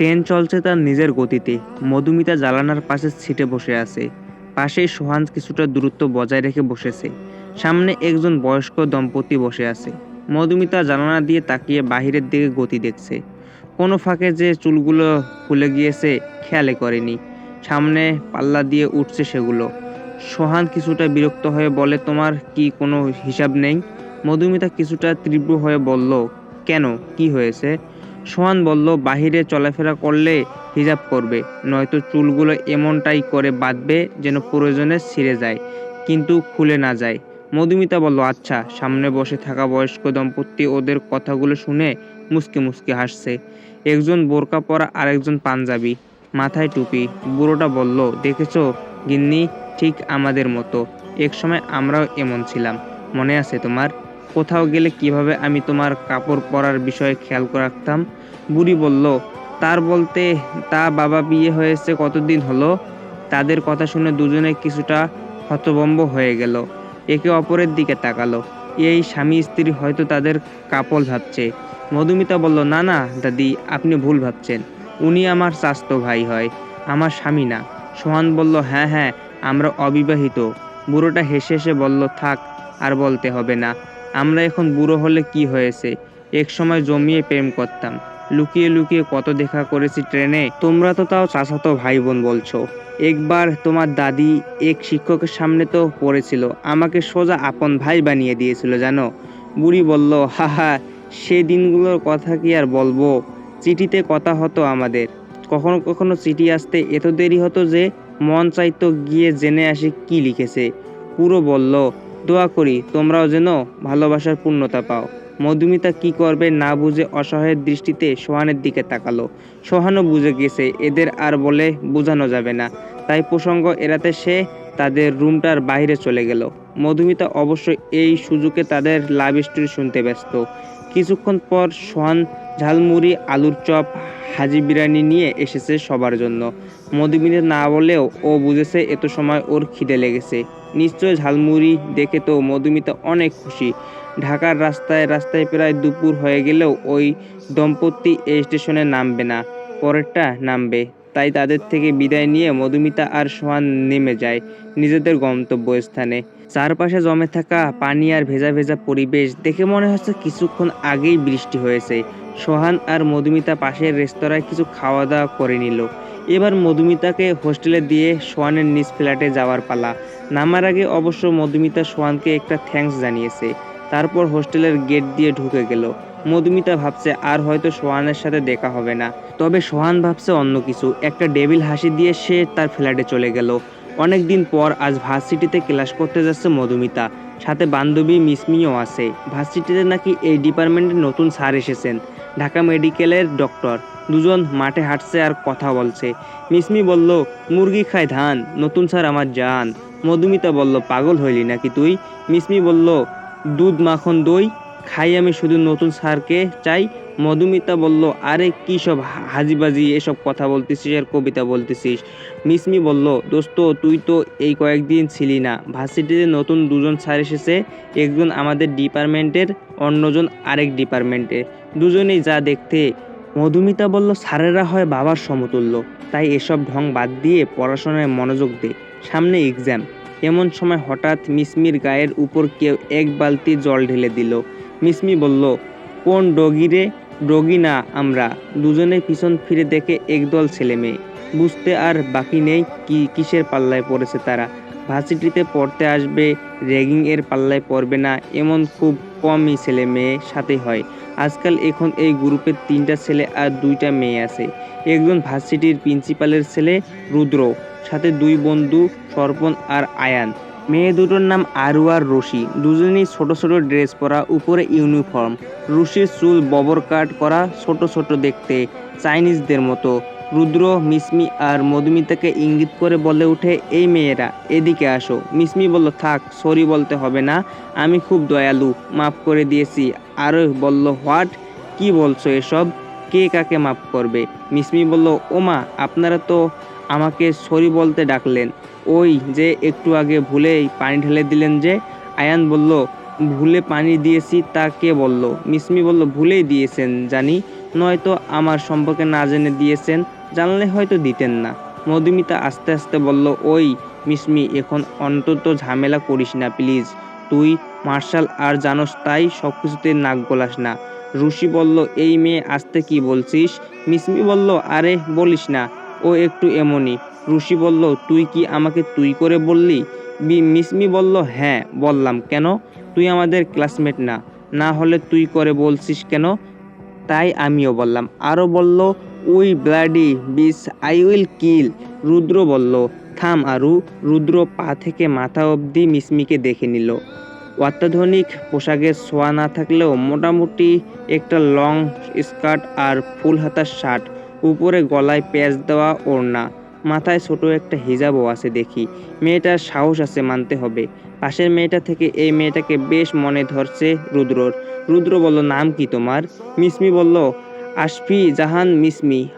Train চলছে তার নিজের গতিতে। মধুমিতা জ্বালানার পাশে সিটে বসে আছে। পাশেই সোহান কিছুটা দূরত্ব বজায় রেখে বসেছে। সামনে একজন বয়স্ক দম্পতি বসে আছে। মধুমিতা জানালা দিয়ে তাকিয়ে বাহিরের দিকে গতি দেখছে। কোনো ফাঁকে যে চুলগুলো খুলে গিয়েছে খেয়ালে করেনি। সামনে পাল্লা দিয়ে উঠছে সেগুলো। সোহান কিছুটা বিরক্ত হয়ে বলে, তোমার কি কোনো হিসাব নেই? মধুমিতা কিছুটা তীব্র হয়ে বলল, কেন? কি হয়েছে? সোহান বলল, বাহিরে চলাফেরা করলে হিজাব করবে, নয়তো চুলগুলো এমনটাই করে বাঁধবে যেন প্রয়োজনে ছিঁড়ে যায়, কিন্তু খুলে না যায়। মধুমিতা বলল আচ্ছা সামনে বসে থাকা বয়স্ক দম্পতি ওদের কথাগুলো শুনে মুসকে মুসকে হাসছে। একজন বোরকা পরা আরেকজন পাঞ্জাবি, মাথায় টুপি। বুড়োটা বলল, দেখেছ, গিন্নি, ঠিক আমাদের মতো। একসময় আমরাও এমন ছিলাম, মনে আছে তোমার? কোথাও গেলে কীভাবে আমি তোমার কাপড় পরার বিষয়ে খেয়াল রাখতাম? বুড়ি বলল, তার বলতে তা বাবা বিয়ে হয়েছে কতদিন হলো? তাদের কথা শুনে দুজনে কিছুটা হতভম্ব হয়ে গেল। একে অপরের দিকে তাকালো। এই স্বামী স্ত্রী হয়তো তাদের কাপল ভাবছে। মধুমিতা বলল, না না, দাদি, আপনি ভুল ভাবছেন। উনি আমার চাস্তো ভাই হয়, আমার স্বামী না। সোহান বলল হ্যাঁ হ্যাঁ আমরা অবিবাহিত। বুড়োটা হেসে হেসে বলল, থাক, আর বলতে হবে না। আমরা এখন বুড়ো হলে কি হয়েছে? এক সময় জমিয়ে প্রেম করতাম। লুকিয়ে লুকিয়ে কত দেখা করেছি ট্রেনে। তোমরা তো তাও চাচাতো ভাই বোন বলছো। একবার তোমার দাদি এক শিক্ষকের সামনে তো পড়েছিল। আমাকে সোজা আপন ভাই বানিয়ে দিয়েছিল, জানো? বুড়ি বলল হাহা সে দিনগুলোর কথা কি আর বলব? চিঠিতে কথা হতো আমাদের। কখনো কখনো চিঠি আসতে এত দেরি হতো যে মন চাইতো গিয়ে জেনে আসি কি লিখেছে। পুরো বলল দোয়া করি, তোমরাও যেন ভালোবাসার পূর্ণতা পাও। মধুমিতা কি করবে না বুঝে অসহায়ের দৃষ্টিতে সোহানের দিকে তাকালো। সোহানও বুঝে গেছে, এদের আর বলে বোঝানো যাবে না। তাই প্রসঙ্গ এড়াতে সে তাদের রুমটার বাইরে চলে গেল। মধুমিতা অবশ্য এই সুযোগে তাদের লাভ স্টোরি শুনতে ব্যস্ত। কিছুক্ষণ পর সোহান ঝালমুড়ি, আলুর চপ, হাজি বিরিয়ানি নিয়ে এসেছে সবার জন্য। মধুমিতা না বলেও ও বুঝেছে এত সময় ওর খিদে লেগেছে। নিশ্চয় ঝালমুড়ি দেখে তো মধুমিতা অনেক খুশি। ঢাকার রাস্তায় রাস্তায় প্রায় দুপুর হয়ে গেলেও ওই দম্পতি এই স্টেশনে নামবে না, পরেরটা নামবে। তাই তাদের থেকে বিদায় নিয়ে মধুমিতা আর সোহান নেমে যায় নিজেদের গন্তব্যস্থানে। চারপাশে জমে থাকা পানি আর ভেজা ভেজা পরিবেশ দেখে মনে হচ্ছে কিছুক্ষণ আগেই বৃষ্টি হয়েছে। সোহান আর মধুমিতা পাশের রেস্তোরাঁয় কিছু খাওয়া দাওয়া করে নিল। এবার মধুমিতাকে হোস্টেলে দিয়ে সোহানের নিজ ফ্ল্যাটে যাওয়ার পালা। নামার আগে অবশ্য মধুমিতা সোহানকে একটা থ্যাঙ্কস জানিয়েছে। তারপর হোস্টেলের গেট দিয়ে ঢুকে গেল। মধুমিতা ভাবছে আর হয়তো সোহানের সাথে দেখা হবে না। তবে সোহান ভাবছে অন্য কিছু। একটা ডেভিল হাসি দিয়ে সে তার ফ্ল্যাটে চলে গেল। অনেক দিন পর আজ ভার্সিটিতে ক্লাস করতে যাচ্ছে মধুমিতা। সাথে বান্ধবী মিসমিও আছে। ভার্সিটিতে নাকি এই ডিপার্টমেন্টে নতুন স্যার এসেছেন। ঢাকা মেডিকেলের ডক্টর। দুজন মাঠে হাঁটছে আর কথা বলছে। মিসমি বলল, মুরগি খায় ধান, নতুন স্যার আমার জান। মধুমিতা বলল, পাগল হইলি নাকি তুই? মিসমি বলল, দুধ মাখন দই, খাই আমি শুধু নতুন স্যারকে চাই মধুমিতা বলল, আরে, কি সব হাজিবাজি এসব কথা বলতেছিস আর কবিতা বলতেছিস? মিসমি বলল, দোস্ত, তুই তো এই কয়েকদিন ছিলি না। ভার্সিটিতে নতুন দুজন স্যার এসেছে, একজন আমাদের ডিপার্টমেন্টের, অন্যজন আরেক ডিপার্টমেন্টে। দুজনেই যা দেখতে। মধুমিতা বলল, স্যারেরা হয় বাবার সমতুল্য, তাই এসব ঢং বাদ দিয়ে পড়াশোনায় মনোযোগ দে। সামনে এক্সাম। এমন সময় হঠাৎ মিসমির গায়ের উপর কেউ এক বালতি জল ঢেলে দিল। মিসমি বলল, কোন ডগিরে ডগি না আমরা, দুজনে পিছন ফিরে দেখে একদল ছেলে মেয়ে। বুঝতে আর বাকি নেই কি, কিসের পাল্লায় পড়েছে তারা। ভার্সিটিতে পড়তে আসবে র্যাগিং এর পাল্লায় পড়বে না, এমন খুব কমই ছেলে মেয়ে সাথে হয়। আজকাল এখন এই গ্রুপের তিনটা ছেলে আর দুইটা মেয়ে আছে। একজন ভার্সিটির প্রিন্সিপালের ছেলে রুদ্র, সাথে দুই বন্ধু সর্পণ আর আয়ান। মেয়ে দুটোর নাম আরু আর রশি। দুজনেই ছোট ছোট ড্রেস পরা, উপরে ইউনিফর্ম। রুশির চুল ববর কাট করা, ছোট ছোট দেখতে চাইনিজদের মতো। রুদ্র, মিসমি আর মধুমিতাকে ইঙ্গিত করে বলে ওঠে, এই মেয়েরা, এদিকে আসো। মিসমি বলল, থাক, সরি বলতে হবে না। আমি খুব দয়ালু। মাফ করে দিয়েছি। আরও বলল, হোয়াট? কি বলছো এসব? কে কাকে মাফ করবে? মিসমি বলল, ওমা, আপনারা তো আমাকে সরি বলতে ডাকলেন। ওই যে একটু আগে ভুলেই পানি ঢেলে দিলেন যে? আয়ান বলল, ভুলে পানি দিয়েছি তা কে বলল? মিসমি বলল, ভুলেই দিয়েছেন, জানি। নয়তো আমার সম্পর্কে না জেনে দিয়েছেন, জানলে হয়তো দিতেন না। মধুমিতা আস্তে আস্তে বলল, ওই মিসমি, এখন অন্তত ঝামেলা করিস না, প্লিজ। তুই মার্শাল আর জানোস তাই সব কিছুতে নাক গলাস না। রুশি বলল, এই মেয়ে আসতে কি বলছিস? মিসমি বলল, আরে, বলিস না। ও একটু এমনই রুশি বলল, তুই কি আমাকে তুই করে বললি? বি- মিসমি বলল হ্যাঁ বললাম। কেন? তুই আমাদের ক্লাসমেট না। না হলে তুই করে বলছিস কেন? তাই আমিও বললাম। আরও বলল we bloody beast I will kill Rudra বলল, থাম আরু। রুদ্র পা থেকে মাথা অবধি মিসমিকে দেখে নিল। অত্যাধুনিক পোশাকের ছোঁয়া না থাকলেও মোটামুটি একটা লং স্কার্ট আর ফুল হাতার শার্ট উপরে গলায় প্যাচ দেওয়া ওড়না। মাথায় ছোট একটা হিজাবও আছে দেখি। মেয়েটার সাহস আছে মানতে হবে। পাশের মেয়েটা থেকে এই মেয়েটাকে বেশ মনে ধরছে রুদ্রর। রুদ্র বলল, নাম কি তোমার? মিসমি বলল, আশফি জাহান মিসমি।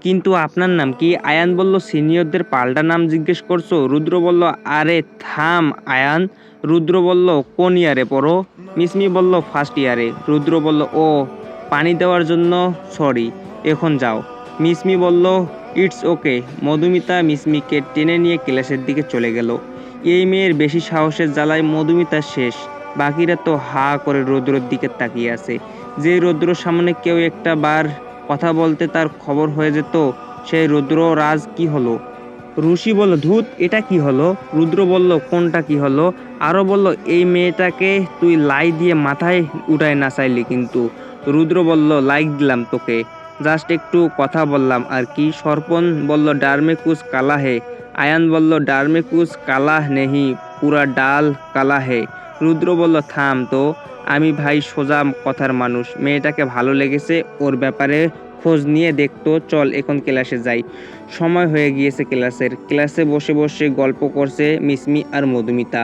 কিন্তু আপনার নাম কি? আয়ান বলল, সিনিয়রদের পাল্টা নাম জিজ্ঞেস করছ? রুদ্র বলল, আরে থাম আয়ান। রুদ্র বলল, কোন ইয়ারে পড়ো? মিসমি বলল, ফার্স্ট ইয়ারে। রুদ্র বলল, ও, পানি দেওয়ার জন্য সরি, এখন যাও। মিসমি বলল ইটস ওকে। মধুমিতা মিসমিকে টেনে নিয়ে ক্লাসের দিকে চলে গেল। এই মেয়ের বেশি সাহসের জ্বালায় মধুমিতা শেষ। বাকিরা তো হা করে রৌদ্রর দিকে তাকিয়ে আছে। যে রৌদ্রর সামনে কেউ একটা বার কথা বলতে তার খবর হয়ে যেত, সেই রুদ্র রাজ কি হলো? ঋষি বলল, ধূত, এটা কি হলো? রুদ্র বলল, কোনটা কি হলো? আরও বলল, এই মেয়েটাকে তুই লাই দিয়ে মাথায় উঠায় নাচাইলি কিন্তু। রুদ্র বলল, লাইক দিলাম তোকে। জাস্ট একটু কথা বললাম আর কি। সর্পণ বলল ডারমে কুচ কালা হে আয়ান বলল ডারমে কুচ কালা নেহি, পুরা ডাল কালা হে রুদ্র বলল, থাম তো, আমি ভাই সোজা কথার মানুষ। মেয়েটাকে ভালো লেগেছে, ওর ব্যাপারে খোঁজ নিয়ে দেখতো চল এখন ক্লাসে যাই। সময় হয়ে গিয়েছে ক্লাসের। ক্লাসে বসে বসে গল্প করছে মিসমি আর মধুমিতা।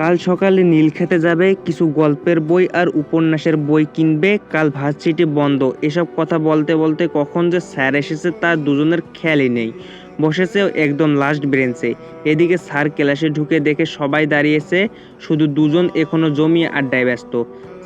কাল সকালে নীল খেতে যাবে, কিছু গল্পের বই আর উপন্যাসের বই কিনবে, কাল ভার্সিটি বন্ধ। এসব কথা বলতে বলতে কখন যে স্যার এসেছে তার দুজনের খেয়ালই নেই। বসেছে একদম লাস্ট ব্রেঞ্চে এদিকে স্যার ক্লাসে ঢুকে দেখে সবাই দাঁড়িয়েছে, শুধু দুজন এখনও জমিয়ে আড্ডায় ব্যস্ত।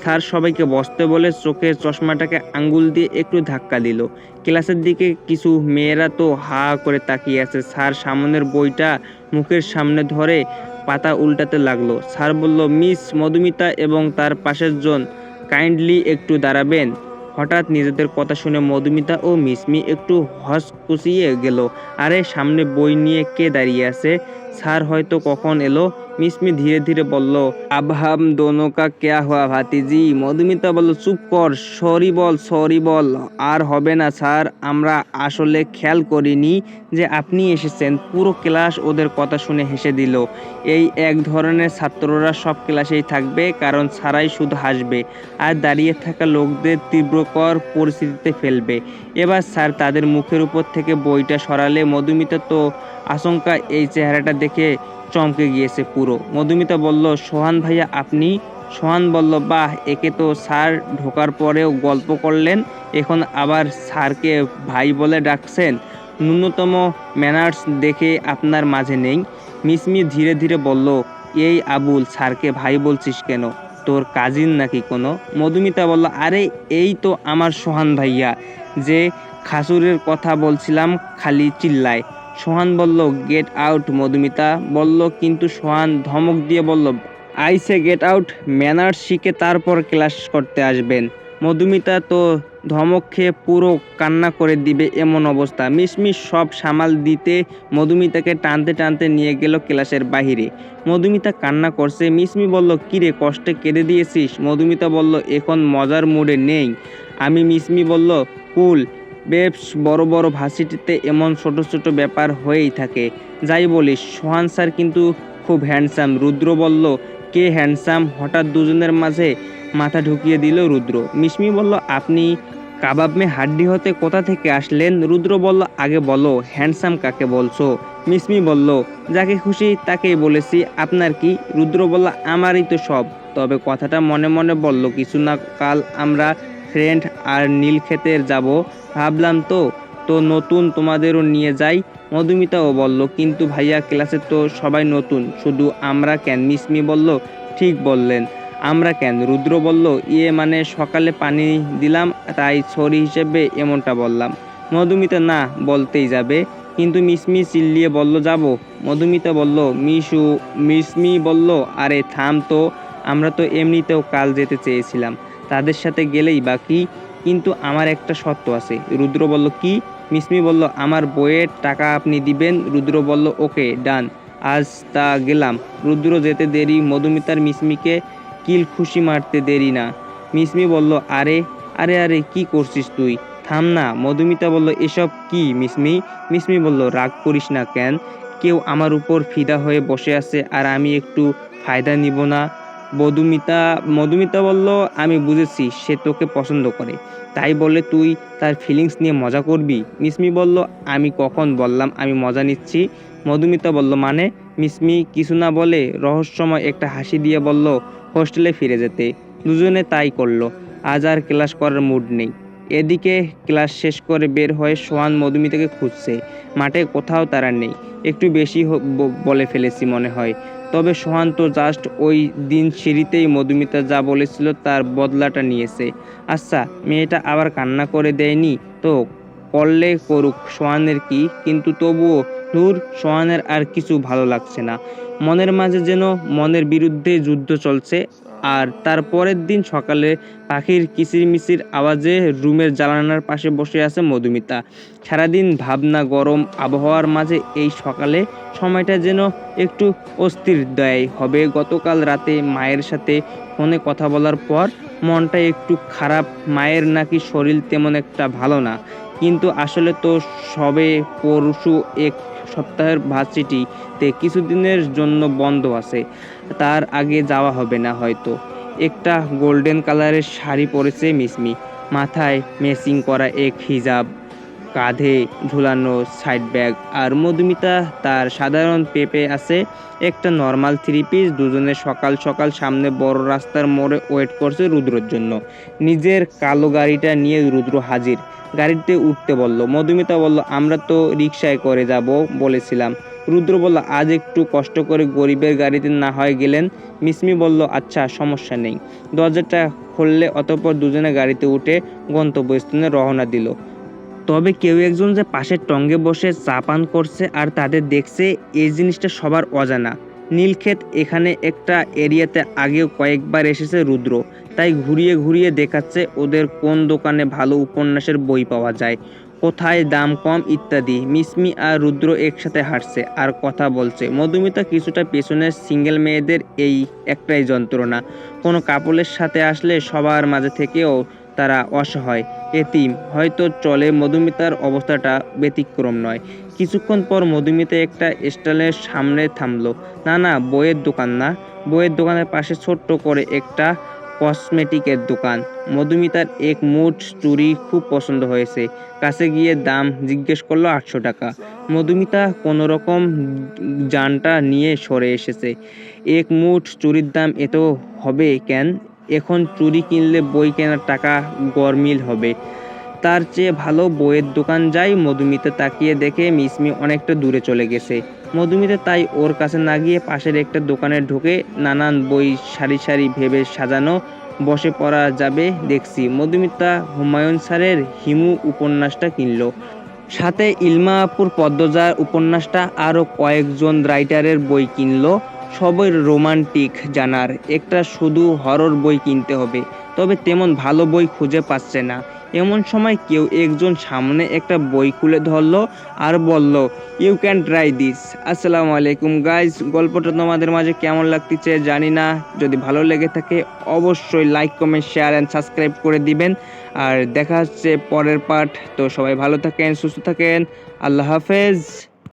স্যার সবাইকে বসতে বলে চোখের চশমাটাকে আঙ্গুল দিয়ে একটু ধাক্কা দিল। ক্লাসের দিকে কিছু মেয়েরা তো হা করে তাকিয়ে আছে। স্যার সামনের বইটা মুখের সামনে ধরে পাতা উল্টাতে লাগল। স্যার বলল, মিস মধুমিতা এবং তার পাশের জন, কাইন্ডলি একটু দাঁড়াবেন। হঠাৎ নিজেদের কথা শুনে মধুমিতা ও মিসমি একটু হস কুচিয়ে গেল। আরে, সামনে বই নিয়ে কে দাঁড়িয়ে আছে? স্যার হয়তো কখন এলো? মিসমি ধীরে ধীরে বলল আব হাম দোনো কা ক্যা হুয়া ভাতিজি? মধুমিতা বলল, চুপ কর, সরি বল সরি বল, আর হবে না স্যার, আমরা আসলে খেয়াল করিনি যে আপনি এসেছেন। পুরো ক্লাস ওদের কথা শুনে হেসে দিল। এই এক ধরনের ছাত্ররা সব ক্লাসেই থাকবে, কারণ ছাড়াই শুধু হাসবে, আর দাঁড়িয়ে থাকা লোকদের তীব্রকর পরিস্থিতিতে ফেলবে। এবার স্যার তাদের মুখের উপর থেকে বইটা সরালে মধুমিতা তো আশঙ্কা এই চেহারাটা দেখে চমকে গিয়েছে পুরো। মধুমিতা বলল, সোহান ভাইয়া, আপনি? সোহান বলল, বাহ, একে তো স্যার ঢোকার পরেও গল্প করলেন, এখন আবার স্যারকে ভাই বলে ডাকছেন। ন্যূনতম ম্যানার্স দেখে আপনার মাঝে নেই। মিসমি ধীরে ধীরে বলল, এই আবুল, স্যারকে ভাই বলছিস কেন? তোর কাজিন নাকি কোনো? মধুমিতা বলল, আরে, এই তো আমার সোহান ভাইয়া, যে খাসুরের কথা বলছিলাম খালি চিল্লায়। সোহান বলল গেট আউট মধুমিতা। বলল, কিন্তু সোহান ধমক দিয়ে বলল, আইসে গেট আউট ম্যানার্স শিখে তারপর ক্লাস করতে আসবেন। মধুমিতা তো ধমক খেয়ে পুরো কান্না করে দিবে এমন অবস্থা। মিসমিস সব সামাল দিতে মধুমিতাকে টানতে টানতে নিয়ে গেল ক্লাসের বাহিরে। মধুমিতা কান্না করছে। মিসমি বলল, কিরে, কষ্টে কেঁদে দিয়েছিস? মধুমিতা বলল, এখন মজার মুডে নেই। আমি মিসমি বলল, কুল বেবস বড় বড় ভার্সিটিতে এমন ছোট ছোট ব্যাপার হয়েই থাকে। যাই বলি সোহান স্যার কিন্তু খুব হ্যান্ডসাম রুদ্র বলল, কে হ্যান্ডসাম হঠাৎ দুজনের মাঝে মাথা ঢুকিয়ে দিল রুদ্র। মিসমি বলল, আপনি কাবাব মে হাড্ডি হতে কোথা থেকে আসলেন? রুদ্র বলল, আগে বলো হ্যান্ডসাম কাকে বলছো? মিসমি বলল, যাকে খুশি তাকেই বলেছি, আপনার কি? রুদ্র বলল, আমারই তো সব। তবে কথাটা মনে মনে বলল, কিছু না কাল আমরা ফ্রেন্ড আর নীল ক্ষেতের যাব। ভাবলাম তো তো নতুন তোমাদেরও নিয়ে যাই। মধুমিতাও বলল, কিন্তু ভাইয়া, ক্লাসে তো সবাই নতুন। শুধু আমরা কেন? মিসমি বলল, ঠিক বললেন। আমরা কেন? রুদ্র বলল ইয়ে মানে সকালে পানি দিলাম, তাই সরি হিসেবে এমনটা বললাম। মধুমিতা, না, বলতেই যাবে। কিন্তু মিসমি চিল্লিয়ে বলল, যাব। মধুমিতা বলল, মিশু মিসমি বলল, আরে থাম তো, আমরা তো এমনিতেও কাল যেতে চেয়েছিলাম। তাদের সাথে গেলেই বাকি কিন্তু আমার একটা শর্ত আছে। রুদ্র বলল, কি? মিসমি বলল, আমার বইয়ের টাকা আপনি দিবেন। রুদ্র বলল, ওকে, ডান, আজ তা গেলাম। রুদ্র যেতে দেরি, মধুমিতার মিসমিকে কিল খুশি মারতে দেরি না। মিসমি বলল, আরে আরে আরে, কি করছিস তুই? থাম না। মধুমিতা বলল, এসব কি মিসমি? মিসমি বলল, রাগ করিস না কেন? কেউ আমার উপর ফিদা হয়ে বসে আছে আর আমি একটু ফায়দা নিব না। মধুমিতা মধুমিতা বলল, আমি বুঝেছি, সে তোকে পছন্দ করে। তাই বলে তুই তার ফিলিংস নিয়ে মজা করবি? মিসমি বলল, আমি কখন? বললাম, আমি মজা নিচ্ছি। মধুমিতা বলল মানে? মিসমি কিছু না বলে রহস্যময় একটা হাসি দিয়ে বলল, হোস্টেলে ফিরে যেতে। দুজনে তাই করল। আজ আর ক্লাস করার মুড নেই। এদিকে ক্লাস শেষ করে বের হয়ে সোহান মধুমিতাকে খুঁজছে। মাঠে কোথাও তারা নেই। একটু বেশি বলে ফেলেছি মনে হয়। তবে সোহান তো জাস্ট ওই দিন সিঁড়িতেই মধুমিতা যা বলেছিল তার বদলাটা নিয়েছে। আচ্ছা মেয়েটা আবার কান্না করে দেয়নি? তো করলে করুক, সোহানের কি? কিন্তু তবুও নূর সোহানের আর কিছু ভালো লাগছে না। মনের মাঝে যেন মনের বিরুদ্ধে যুদ্ধ চলছে। আর তার পরের দিন সকালে পাখির কিচিরমিচির আওয়াজে রুমের জানালার পাশে বসে আছে মধুমিতা। সারাদিন ভাবনা গরম আবহাওয়ার মাঝে এই সকালে সময়টা যেন একটু অস্থির দেয়। হবে গতকাল রাতে মায়ের সাথে ফোনে কথা বলার পর মনটা একটু খারাপ, মায়ের নাকি শরীর তেমন একটা ভালো না। কিন্তু আসলে তো সবে পরশু এক সপ্তাহের ভার্সিটিতে কিছুদিনের জন্য বন্ধ আছে। তার আগে যাওয়া হবে না হয়তো। একটা গোল্ডেন কালারের শাড়ি পরেছে মিসমি মাথায় মেসিং করা এক হিজাব, কাঁধে ঝুলানো সাইড ব্যাগ আর মধুমিতা তার সাধারণ পেপে আছে। একটা নর্মাল থ্রি পিস দুজনে সকাল সকাল সামনে বড় রাস্তার মোড়ে ওয়েট করছে রুদ্রর জন্য। নিজের কালো গাড়িটা নিয়ে রুদ্র হাজির। গাড়িতে উঠতে বলল, মধুমিতা বলল, আমরা তো রিক্সায় করে যাব বলেছিলাম। রুদ্র বলল, আজ একটু কষ্ট করে গরিবের গাড়িতে না হয় গেলেন? মিসমি বলল আচ্ছা সমস্যা নেই। দরজাটা খুললে অতঃপর দুজনে গাড়িতে উঠে গন্তব্যস্থানে রওনা দিল। তবে কেউ একজন যে পাশের টঙ্গে বসে চা পান করছে আর তাদের দেখছে এই জিনিসটা সবার অজানা। নীলক্ষেত এখানে একটা এরিয়াতে আগেও কয়েকবার এসেছে রুদ্র। তাই ঘুরিয়ে ঘুরিয়ে দেখাচ্ছে ওদের কোন দোকানে ভালো উপন্যাসের বই পাওয়া যায়। কোথায় দাম কম ইত্যাদি। মিসমি আর রুদ্র একসাথে হাঁটছে আর কথা বলছে। মধুমিতা কিছুটা পেছনে সিঙ্গেল মেয়েদের এই একটাই যন্ত্রণা। কোনো কাপলের সাথে আসলে সবার মাঝে থেকেও তারা অসহায়, এতিম। হয়তো চলে মধুমিতার অবস্থাটা ব্যতিক্রম নয়। কিছুক্ষণ পর মধুমিতা একটা স্টলের সামনে থামলো। না না, বইয়ের দোকান না। বইয়ের দোকানের পাশে ছোট্ট করে একটা কসমেটিকের দোকান। মধুমিতার এক মুঠ চুরি খুব পছন্দ হয়েছে। কাছে গিয়ে দাম জিজ্ঞেস করল আটশো টাকা। মধুমিতা কোনো রকম যানটা নিয়ে সরে এসেছে। এক মুঠ চুরির দাম এত হবে কেন? এখন চুরি কিনলে বই কেনার টাকা গরমিল হবে। তার চেয়ে ভালো বইয়ের দোকান যাই মধুমিতা তাকিয়ে দেখে মিসমি অনেকটা দূরে চলে গেছে। মধুমিতা তাই ওর কাছে না গিয়ে পাশের একটা দোকানে ঢুকে নানান বই সারি সারি ভেবে সাজানো বসে পড়া যাবে দেখছি। মধুমিতা হুমায়ুন স্যারের হিমু উপন্যাসটা কিনলো। সাথে ইলমা আপুর পদ্মজার উপন্যাসটা আরও কয়েকজন রাইটারের বই কিনলো। সবই রোমান্টিক জানার। একটা শুধু হরর বই কিনতে হবে। তবে তেমন ভালো বই খুঁজে পাচ্ছে না। এমন সময় কেউ একজন সামনে একটা বই খুলে ধরল আর বলল ইউ ক্যান ট্রাই দিস আসসালামু আলাইকুম গাইজ গল্পটা তোমাদের মাঝে কেমন লাগতেছে জানি না। যদি ভালো লেগে থাকে, অবশ্যই like comment share and subscribe করে দিবেন। আর দেখা হচ্ছে পরের পার্ট তো সবাই ভালো থাকেন, সুস্থ থাকেন। আল্লাহ হাফেজ।